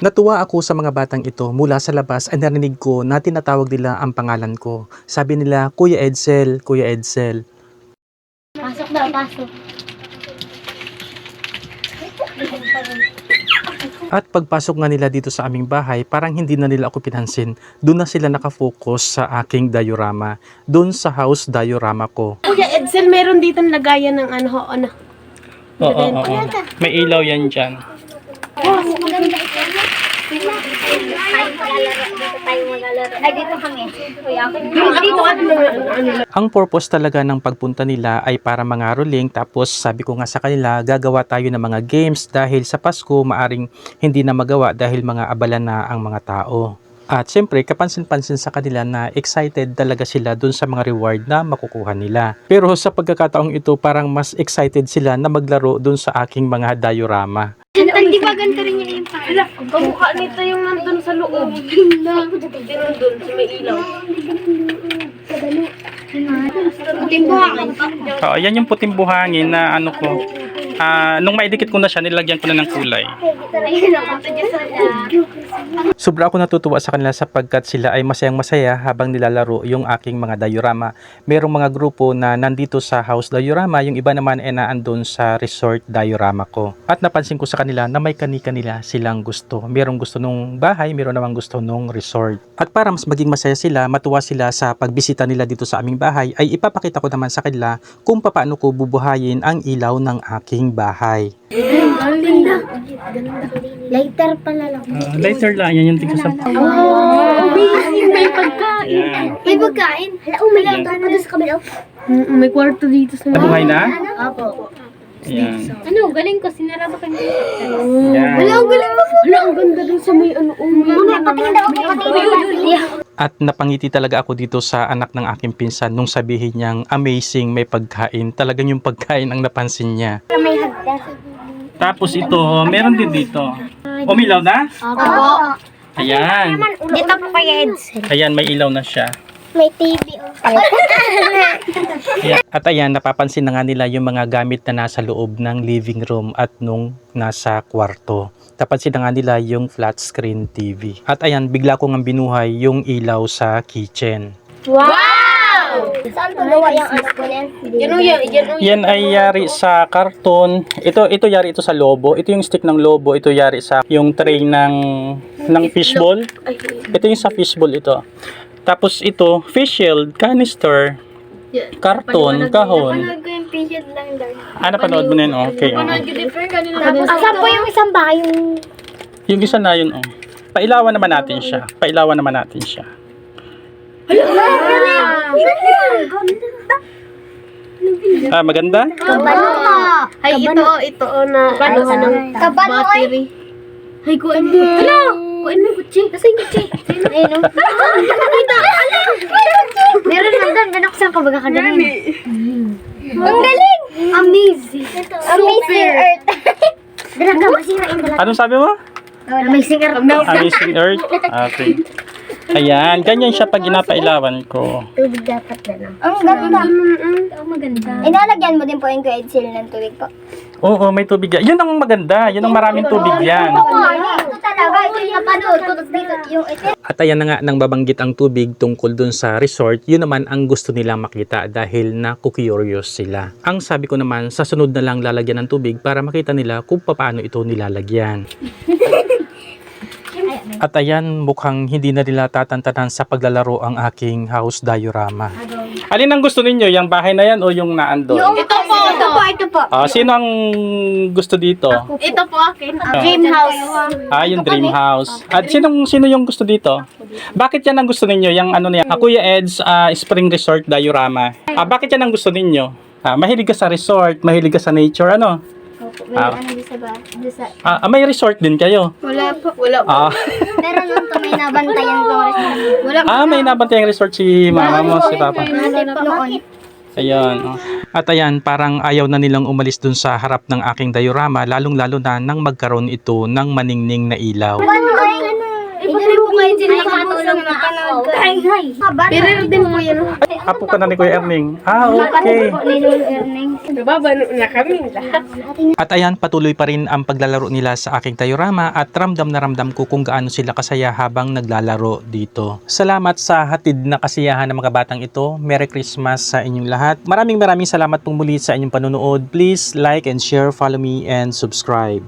Natuwa ako sa mga batang ito mula sa labas ay narinig ko na tinatawag nila ang pangalan ko. Sabi nila, Kuya Edsel, Kuya Edsel. Pasok daw, pasok. At pagpasok nga nila dito sa aming bahay, parang hindi na nila ako pinansin. Doon na sila nakafocus sa aking diorama. Doon sa house diorama ko. Kuya Edsel, meron dito lagayan ng ano, ho, ano. Oo, oo, oo. May ilaw yan dyan. Oh, maganda ito. Ay, dito kami. Ang purpose talaga ng pagpunta nila ay para mga ruling tapos sabi ko nga sa kanila gagawa tayo ng mga games dahil sa Pasko maaring hindi na magawa dahil mga abala na ang mga tao. At syempre, kapansin-pansin sa kanila na excited talaga sila dun sa mga reward na makukuha nila. Pero sa pagkakataong ito, parang mas excited sila na maglaro dun sa aking mga diorama. Di ba ganito rin yung Hala, kamukha nito yung nandun sa loob. Yung nandun, sa may ilaw. Timbuhangan pa. Oo, yan yung puting buhangin na ano ko. Ah, nung maidikit ko na siya, nilagyan ko na ng kulay. Ayun ako, dyan sa Sobra ako natutuwa sa kanila sapagkat sila ay masayang masaya habang nilalaro yung aking mga diorama. Merong mga grupo na nandito sa house diorama, yung iba naman ay naandun sa resort diorama ko. At napansin ko sa kanila na may kani-kanila silang gusto. Merong gusto nung bahay, meron namang gusto nung resort. At para mas maging masaya sila, matuwa sila sa pagbisita nila dito sa aming bahay, ay ipapakita ko naman sa kanila kung paano ko bubuhayin ang ilaw ng aking bahay. Later pala lang. Ah, later lang, yan yung tigsa sa... May pagkain. May pagkain. Hala, oh, may later pa doon sa kabila. May kwarto dito sa Nabuhay na? Apo. Yan. Ano, galing ko. Sinarado ko yung Yan. ang galing mo. Hala, ang ganda dun sa may ano. Oh, may Muna, patingin daw ako. Patingin daw At napangiti talaga ako dito sa anak ng aking pinsan nung sabihin niyang amazing may pagkain. Talagang yung pagkain ang napansin niya. May hagdan. Tapos ito, meron din dito. Umilaw na? Opo. Ayan. Dito po kay Edsel. Ayan, may ilaw na siya. May TV. Ayan. At ayan, napapansin na nga nila yung mga gamit na nasa loob ng living room at nung nasa kwarto. Napansin na nga nila yung flat screen TV. At ayan, bigla ko nga binuhay yung ilaw sa kitchen. Saan gawa yung anak ko niyan? Yan o yan, yan o Yan ay yari sa karton. Ito ito yari ito sa lobo. Ito yung stick ng lobo. Ito yari sa yung tray ng ng fishball. Ito yung sa fishball ito. Tapos ito, fish shield, canister, karton, kahon. Panood lang daw. Ah, napanood mo na yun? Okay. oo. Panood ko din, friend. Kanina Tapos, asan po yung isang bahay? Yung... Yung isa na yun, oh. Pailawan naman natin siya. Pailawan naman natin siya. Ah, maganda? Kabalo ka. Ay, ito, ito, o na, ano, ano, Kabalo ka. battery. Ay, kuan mo. Hala! Kuan mo, kutsi. Nasa yung kutsi? Ayun o. Nakita! Meron lang doon. Binuksan ko baga kagaling. Ang galing! Amazing! Amazing Earth! Dalaga, masira yung dalaga. Anong sabi mo? Amazing Earth. Amazing Earth? Okay. Ayan, ganyan siya pag inapailawan ko. Tubig dapat na lang. Ang ganda. Ang maganda. Inalagyan mo din po yung grade seal ng tubig po. Oo, may tubig yan. Yun ang maganda. Yun ang maraming tubig yan. Ito talaga. Ito yung napanood ko. Tapos dito yung ito. At ayan na nga nang babanggit ang tubig tungkol dun sa resort, yun naman ang gusto nilang makita dahil na curious sila. Ang sabi ko naman, sa sunod na lang lalagyan ng tubig para makita nila kung paano ito nilalagyan. At ayan, mukhang hindi na nila tatantanan sa paglalaro ang aking house diorama. Alin ang gusto ninyo? Yung bahay na yan o yung naandun? Ito po. Ito po. Ito po. Ah, sino ang gusto dito? Ito po akin. Dream house. Ah, yung dream house. At sinong sino yung gusto dito? Bakit yan ang gusto ninyo? Yung ano niya? Ah, Kuya Ed's ah, Spring Resort Diorama. Ah, bakit yan ang gusto ninyo? Ah, mahilig ka sa resort, mahilig ka sa nature, ano? May Ah. ano sa ba? Sa... Ah, ah, may resort din kayo. Wala po. Wala po. Ah, Meron lang to. May nabantayan ko. Wala po. ah may nabantay ang resort si mama mo, si papa. Noon. Ayun. oh. At ayan, parang ayaw na nilang umalis dun sa harap ng aking diorama, lalong-lalo na nang magkaroon ito ng maningning na ilaw. Ano ay kayo din nakatulog na ako. Hay, hay. Pero din po yun. Apo ka na ni Kuya Erning. Ah, okay. Nababano na kami lahat. At ayan, patuloy pa rin ang paglalaro nila sa aking diorama at ramdam na ramdam ko kung gaano sila kasaya habang naglalaro dito. Salamat sa hatid na kasiyahan ng mga batang ito. Merry Christmas sa inyong lahat. Maraming maraming salamat pong muli sa inyong panonood. Please like and share, follow me and subscribe.